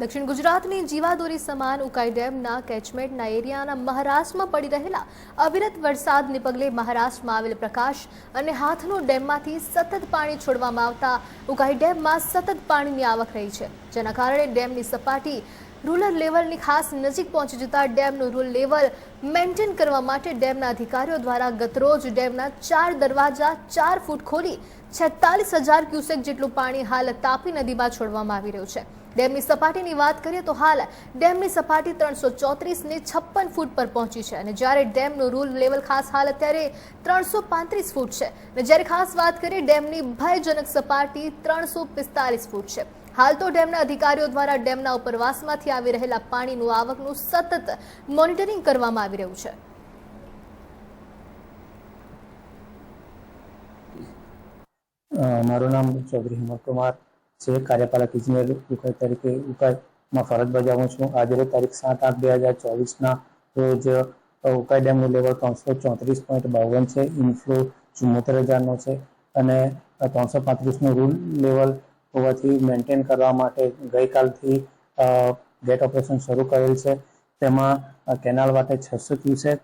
દક્ષિણ ગુજરાતની જીવાદોરી સમાન ઉકાઈ ડેમના કેચમેન્ટના એરિયાના મહારાષ્ટ્રમાં પડી રહેલા અવિરત વરસાદને પગલે મહારાષ્ટ્રમાં આવેલ પ્રકાશ અને હાથનો ડેમમાંથી સતત પાણી છોડવામાં આવતા ઉકાઈ ડેમમાં સતત પાણીની આવક રહી છે. જેના કારણે ડેમની સપાટી રૂરલ લેવલની ખાસ નજીક પહોંચી જતા ડેમનું રૂલ લેવલ મેન્ટેન કરવા માટે ડેમના અધિકારીઓ દ્વારા ગતરોજ ડેમના ચાર દરવાજા ચાર ફૂટ ખોલી છેતાલીસ હજાર ક્યુસેક જેટલું પાણી હાલ તાપી નદીમાં છોડવામાં આવી રહ્યું છે. ડેમની સપાટીની વાત કરીએ તો હાલ ડેમની સપાટી ત્રણસો ચોત્રીસને છપ્પન ફૂટ પર પહોંચી છે અને જ્યારે ડેમનું રૂલ લેવલ ખાસ હાલ અત્યારે ત્રણસો પાંત્રીસ ફૂટ છે. અને જ્યારે ખાસ વાત કરીએ ડેમની ભયજનક સપાટી ત્રણસો પિસ્તાલીસ ફૂટ છે. હાલ તો ડેમના અધિકારીઓ દ્વારા ડેમના ઉપરવાસમાંથી આવી રહેલા પાણીનું આવકનું સતત મોનિટરિંગ કરવામાં આવી રહ્યું છે. મારું નામ ચૌધરી હિમકુમાર છે. કાર્યપાલક ઇજનેર ઉકાઈ તરીકે ઉકાઈમાં ફરજ બજાવું છું. આજે તારીખ સાત આઠ બે હજાર ચોવીસના રોજ ઉકાઈ ડેમનું લેવલ ત્રણસો ચોત્રીસ પોઈન્ટ બાવન છે. ઇન્ફ્લો ચુમ્મોતેર હજારનો છે. અને ત્રણસો પાંત્રીસનું રૂલ લેવલ હોવાથી મેન્ટેન કરવા માટે ગઈકાલથી ગેટ ઓપરેશન શરૂ કરેલ છે. તેમાં કેનાલ વાટે છસો ક્યુસેક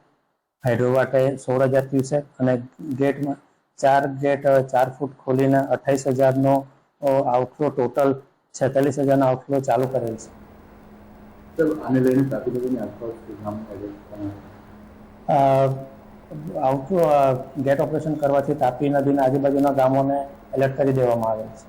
હાઇડ્રો વાટે સોળ હજાર ક્યુસેક અને ગેટમાં ચાર ગેટ ચાર ફૂટ ખોલીને અઠ્ઠાઈસ હજારનો આઉટફ્લો ટોટલ છેતાલીસ હજારનો આઉટફ્લો ચાલુ કરેલ છે. આને લઈને તાપી આસપાસ આઉટફ્લો ગેટ ઓપરેશન કરવાથી તાપી નદીના આજુબાજુના ગામોને એલર્ટ કરી દેવામાં આવેલ છે.